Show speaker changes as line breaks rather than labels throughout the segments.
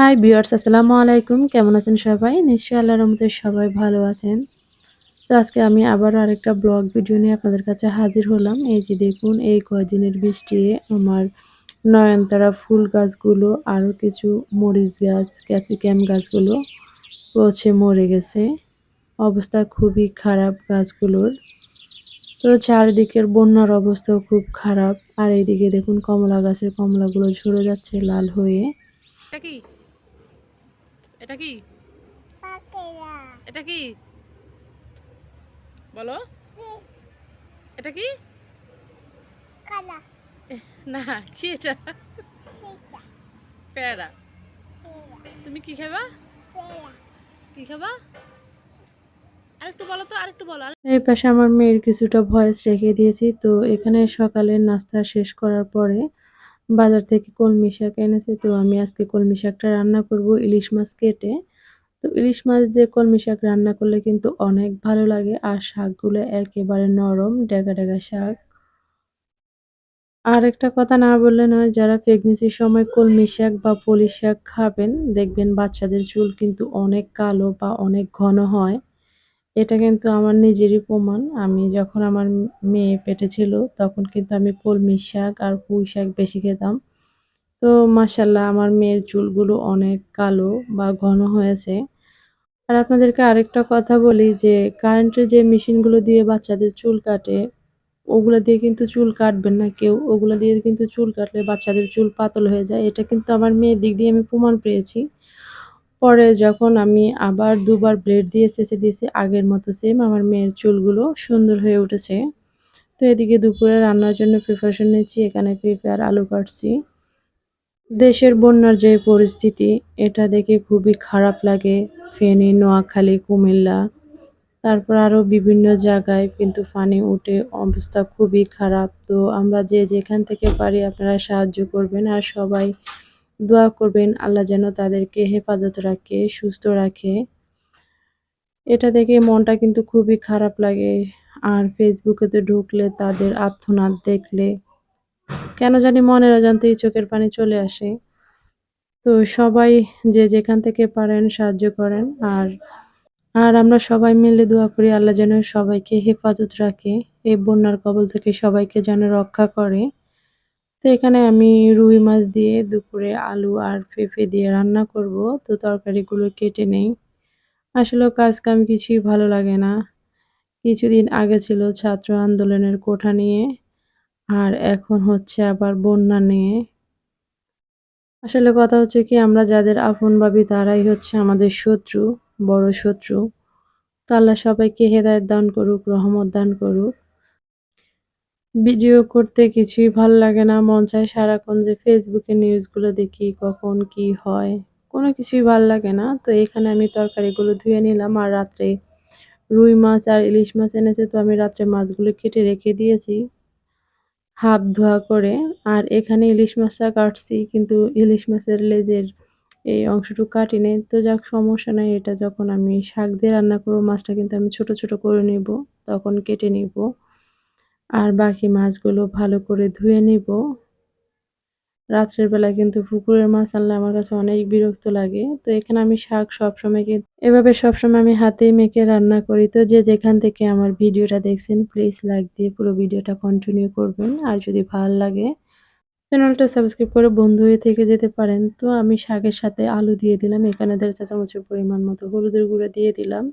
Hi viewers আসসালামু আলাইকুম। কেমন আছেন সবাই? নিশ্চয়ই আল্লাহর রহমতে সবাই ভালো আছেন। তো আজকে আমি আবারও আরেকটা ব্লগ ভিডিও নিয়ে আপনাদের কাছে হাজির হলাম। এই যে দেখুন, এই কয়দিনের বৃষ্টি, আমার নয়নতারা ফুল গাছগুলো, আরও কিছু মরিচ গাছ, ক্যাপসিকাম গাছগুলো পচে মরে গেছে। অবস্থা খুবই খারাপ গাছগুলোর। তো চারিদিকের বন্যার অবস্থাও খুব খারাপ। আর এইদিকে দেখুন, কমলা গাছের কমলাগুলো ঝরে যাচ্ছে লাল হয়ে।
এটা কি? এটা কি? বলো। এটা কি? না কি এটা? পেয়ারা। তুমি কি খাবা? কি খাবা? আরেকটু বলো তো আরেকটু বলো। আরে-
এই পাশে আমার মেয়ের কিছুটা ভয়েস রেখে দিয়েছি তো এখানে সকালের নাস্তা শেষ করার পরে বাজার থেকে কলমি শাক এনেছে, তো আমি আজকে কলমি শাকটা রান্না করব ইলিশ মাছ কেটে। তো ইলিশ মাছ দিয়ে কলমি শাক রান্না করলে কিন্তু অনেক ভালো লাগে আর শাকগুলো একেবারে নরম ডেগা ডেগা শাক। আর একটা কথা না বললে নয়, যারা প্রেগনেন্সির সময় কলমি শাক বা পলি শাক খাবেন, দেখবেন বাচ্চাদের চুল কিন্তু অনেক কালো বা অনেক ঘন হয়। এটা কিন্তু আমার নিজেরই প্রমাণ। আমি যখন আমার মেয়ে পেটে ছিল, তখন কিন্তু আমি কলমি শাক আর পুঁই শাক বেশি খেতাম। তো মাসাল্লাহ আমার মেয়ের চুলগুলো অনেক কালো বা ঘন হয়েছে। আর আপনাদেরকে আরেকটা কথা বলি যে কারেন্টের যে মেশিনগুলো দিয়ে বাচ্চাদের চুল কাটে, ওগুলো দিয়ে কিন্তু চুল কাটবেন না কেউ। ওগুলো দিয়ে কিন্তু চুল কাটলে বাচ্চাদের চুল পাতল হয়ে যায়। এটা কিন্তু আমার মেয়ের দিক দিয়ে আমি প্রমাণ পেয়েছি। পরে যখন আমি আবার দুবার ব্লেড দিয়ে চেঁচে দিয়েছি, আগের মতো সেম আমার মেয়ের চুলগুলো সুন্দর হয়ে উঠেছে। তো এদিকে দুপুরে রান্নার জন্য প্রিপারেশন নিচ্ছি, এখানে পেঁপে আলু কাটছি। দেশের বন্যার যে পরিস্থিতি, এটা দেখে খুবই খারাপ লাগে। ফেনী, নোয়াখালী, কুমিল্লা, তারপর আরও বিভিন্ন জায়গায় কিন্তু পানি উঠে অবস্থা খুবই খারাপ। তো আমরা যে যেখান থেকে পারি আপনারা সাহায্য করবেন আর সবাই দোয়া করবেন, আল্লাহ যেন তাদেরকে হেফাজত রাখে, সুস্থ রাখে। এটা দেখে মনটা কিন্তু খুবই খারাপ লাগে। আর ফেসবুকে ফেসবুকেতে ঢুকলে তাদের আর্থনাদ দেখলে কেন জানি মনের অজান্তেই চোখের পানি চলে আসে। তো সবাই যে যেখান থেকে পারেন সাহায্য করেন। আর আর আমরা সবাই মিলে দোয়া করি আল্লাহ যেন সবাইকে হেফাজত রাখে, এই বন্যার কবল থেকে সবাইকে যেন রক্ষা করে। তো এখানে আমি রুই মাছ দিয়ে দুপুরে আলু আর পেঁপে দিয়ে রান্না করব। তো তরকারিগুলো কেটে নেই। আসলে কাজ কাম কিছুই ভালো লাগে না। কিছুদিন আগে ছিল ছাত্র আন্দোলনের কোঠা নিয়ে, আর এখন হচ্ছে আবার বন্যা নিয়ে। আসলে কথা হচ্ছে কি, আমরা যাদের আপন ভাবি তারাই হচ্ছে আমাদের শত্রু, বড় শত্রু। তো সবাইকে হেদায়েত দান করুক, রহমত দান করুক। ভিডিও করতে কিছুই ভালো লাগে না। মন চায় সারাক্ষণ যে ফেসবুকে নিউজগুলো দেখি, কখন কি হয়, কোনো কিছুই ভালো লাগে না। তো এখানে আমি তরকারিগুলো ধুয়ে নিলাম আর রাত্রে রুই মাছ আর ইলিশ মাছ এনেছে, তো আমি রাত্রে মাছগুলো কেটে রেখে দিয়েছি হাফ ধোয়া করে। আর এখানে ইলিশ মাছটা কাটছি, কিন্তু ইলিশ মাছের লেজের এই অংশটুকু কাটি নেই তো যাক, সমস্যা নাই। এটা যখন আমি শাক দিয়ে রান্না করব, মাছটা কিন্তু আমি ছোট ছোট করে নিব, তখন কেটে নিব। আর বাকি মাছগুলো ভালো করে ধুয়ে নিব। রাত্রের বেলা কিন্তু পুকুরের মাছ আনলে আমার কাছে অনেক বিরক্ত লাগে। তো এখানে আমি শাক সবসময় কিন্তু, এভাবে সবসময় আমি হাতেই মেখে রান্না করি। তো যে যেখান থেকে আমার ভিডিওটা দেখছেন প্লিজ লাইক দিয়ে পুরো ভিডিওটা কন্টিনিউ করবেন। আর যদি ভালো লাগে চ্যানেলটা সাবস্ক্রাইব করে বন্ধু হয়ে থেকে যেতে পারেন। তো আমি শাকের সাথে আলু দিয়ে দিলাম। এখানে দেড় চা চামচের পরিমাণ মতো হলুদের গুঁড়া দিয়ে দিলাম।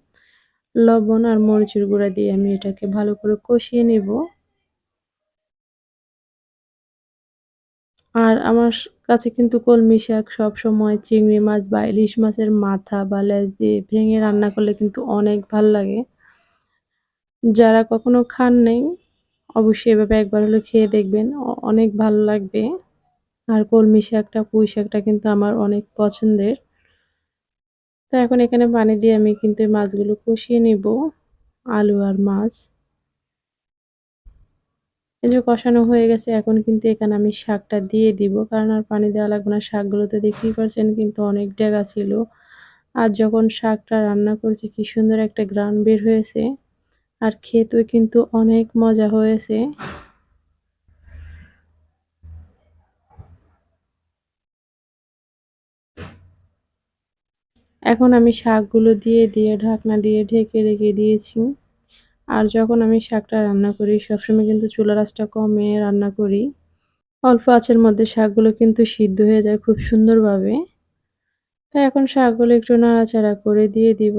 লবণ আর মরিচের গুঁড়া দিয়ে আমি এটাকে ভালো করে কষিয়ে নেব। আর আমার কাছে কিন্তু কলমি শাক সবসময়, চিংড়ি মাছ বা ইলিশ মাছের মাথা বা লেজ দিয়ে ভেঙে রান্না করলে কিন্তু অনেক ভালো লাগে। যারা কখনো খান নেই, অবশ্যই এভাবে একবার হলে খেয়ে দেখবেন অনেক ভালো লাগবে। আর কলমি শাকটা, পুঁই শাকটা কিন্তু আমার অনেক পছন্দের। তো এখন এখানে পানি দিয়ে আমি কিন্তু মাছগুলো কষিয়ে নিব, আলু আর মাছ। এই যে কষানো হয়ে গেছে, এখন কিন্তু এখানে আমি শাকটা দিয়ে দিব। কারণ আর পানি দেওয়া লাগবে না, শাকগুলোতে দেখতেই পাচ্ছেন কিন্তু অনেক ডেগা ছিল। আর যখন শাকটা রান্না করছি, কি সুন্দর একটা গ্রান বের হয়েছে। আর খেতেও কিন্তু অনেক মজা হয়েছে। এখন আমি শাকগুলো দিয়ে দিয়ে, ঢাকনা দিয়ে ঢেকে রেখে দিয়েছি। আর যখন আমি শাকটা রান্না করি, সবসময় কিন্তু চুলার আঁচটা কমে রান্না করি। অল্প আঁচের মধ্যে শাকগুলো কিন্তু সিদ্ধ হয়ে যায় খুব সুন্দরভাবে। তাই এখন শাকগুলো একটু নাড়াচাড়া করে দিয়ে দিব।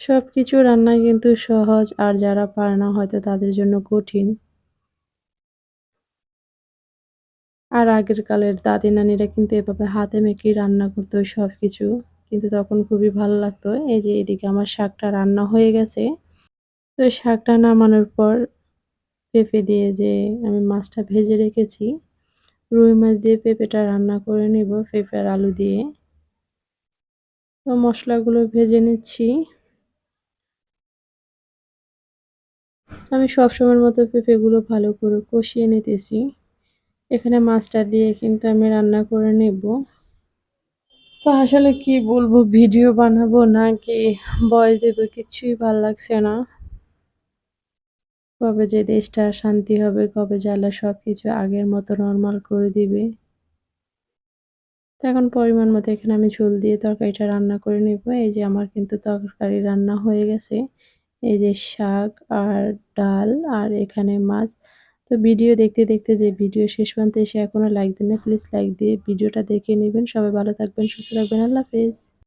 সব কিছু রান্না কিন্তু সহজ, আর যারা পারে না হয়তো তাদের জন্য কঠিন। আর আগের কালের দাদি নানিরা কিন্তু এভাবে হাতে মেখেই রান্না করতো সব কিছু কিন্তু তখন খুবই ভালো লাগতো এই যে এদিকে আমার শাকটা রান্না হয়ে গেছে। তো শাকটা নামানোর পর পেঁপে দিয়ে যে আমি মাছটা ভেজে রেখেছি, রুই মাছ দিয়ে পেঁপেটা রান্না করে নিব পেঁপে আর আলু দিয়ে। তো মশলাগুলো ভেজে নিচ্ছি। আমি সবসময়ের মতো পেঁপেগুলো ভালো করে কষিয়ে নিতেছি। এখানে মাছটা দিয়ে কিন্তু আমি রান্না করে নেব। তো আসলে কি বলব, ভিডিও বানাবো নাকি বয়স দেবো কিছুই ভালো লাগছে না। কবে যে দেশটা শান্তি হবে, কবে জ্বালা সব কিছু আগের মতো নর্মাল করে দিবে। তো এখন পরিমাণ মতো এখানে আমি ঝোল দিয়ে তরকারিটা রান্না করে নেব। এই যে আমার কিন্তু তরকারি রান্না হয়ে গেছে। এই যে শাক আর ডাল আর এখানে মাছ। তো ভিডিও দেখতে দেখতে যে ভিডিও শেষ পর্যন্ত এসে এখনও লাইক দেন না প্লিজ লাইক দিয়ে ভিডিওটা দেখে নেবেন। সবাই ভালো থাকবেন, সুস্থ থাকবেন। আল্লাহ হাফেজ।